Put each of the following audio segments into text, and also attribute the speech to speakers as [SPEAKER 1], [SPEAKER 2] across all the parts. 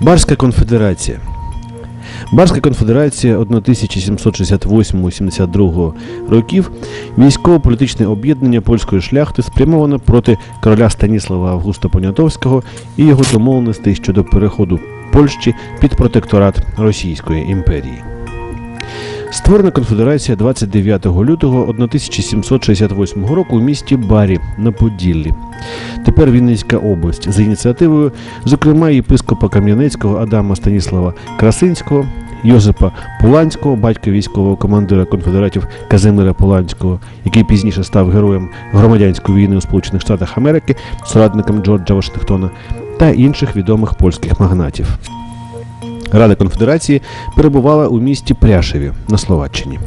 [SPEAKER 1] Барська конфедерація. Барська конфедерація 1768-72 років військово-політичне об'єднання польської шляхти спрямоване проти короля Станіслава Августа Понятовського і його домовленостей щодо переходу Польщі під протекторат Російської імперії. Створена конфедерація 29 лютого 1768 року у місті Барі на Поділлі. Тепер Вінницька область за ініціативою, зокрема, єпископа Кам'янецького Адама Станіслава Красинського, Йозипа Пуланського, батька військового командира конфедератів Казимира Пуланського, який пізніше став героєм громадянської війни у Сполучених Штатах Америки, соратником Джорджа Вашингтона та інших відомих польських магнатів. Рада конфедерації перебувала у місті Пряшеві на Словаччині.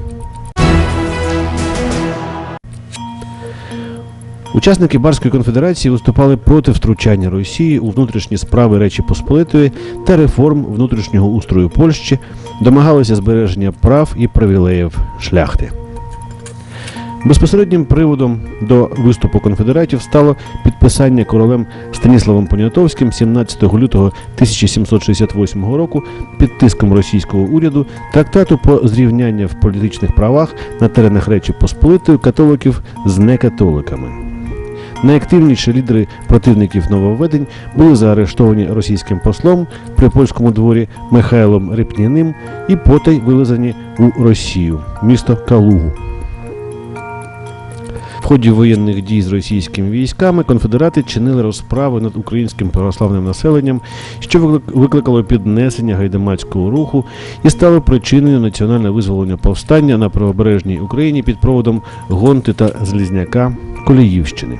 [SPEAKER 1] Учасники Барської конфедерації виступали проти втручання Росії у внутрішні справи Речі Посполитої та реформ внутрішнього устрою Польщі, домагалися збереження прав і привілеїв шляхти. Безпосереднім приводом до виступу конфедератів стало підписання королем Станіславом Понятовським 17 лютого 1768 року під тиском російського уряду трактату по зрівняння в політичних правах на теренах Речі Посполитої католиків з некатоликами. Найактивніші лідери противників нововведень були заарештовані російським послом при польському дворі Михайлом Репняним і потай вивезені у Росію, місто Калугу. Ході воєнних дій з російськими військами конфедерати чинили розправи над українським православним населенням, що виклик- викликало піднесення гайдамацького руху і стало причиною національного визволення повстання на правобережній Україні під проводом Гонти та Злізняка Коліївщини.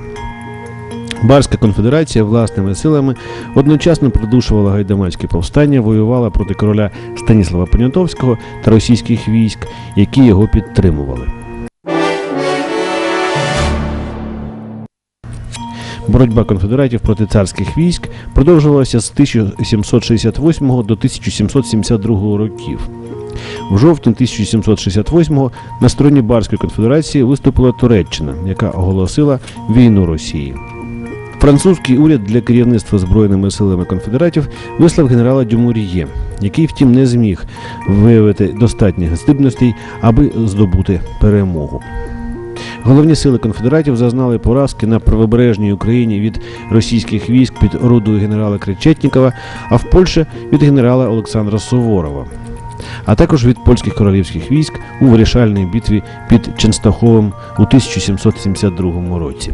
[SPEAKER 1] Барська конфедерація власними силами одночасно придушувала гайдамацьке повстання, воювала проти короля Станіслава Понятовського та російських військ, які його підтримували. Боротьба конфедератів проти царських військ продовжувалася з 1768 до 1772 років. В жовтні 1768-го на стороні Барської конфедерації виступила Туреччина, яка оголосила війну Росії. Французький уряд для керівництва збройними силами конфедератів вислав генерала Дюмуріє, який, втім, не зміг виявити достатніх здібностей, аби здобути перемогу. Головні сили конфедератів зазнали поразки на правобережній Україні від російських військ під орудою генерала Кречетнікова, а в Польщі від генерала Олександра Суворова, а також від польських королівських військ у вирішальній битві під Ченстаховим у 1772 році.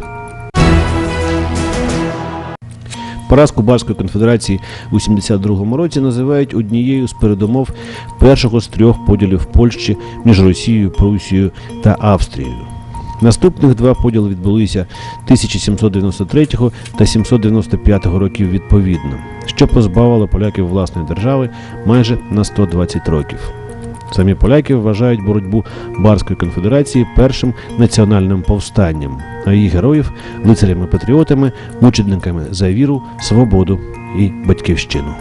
[SPEAKER 1] Поразку Барської конфедерації у 72 році називають однією з передумов першого з трьох поділів Польщі між Росією, Прусією та Австрією. Наступних два поділи відбулися 1793 та 795 років відповідно, що позбавило поляків власної держави майже на 120 років. Самі поляки вважають боротьбу Барської конфедерації першим національним повстанням, а її героїв лицарями-патріотами, мучениками за віру, свободу і батьківщину.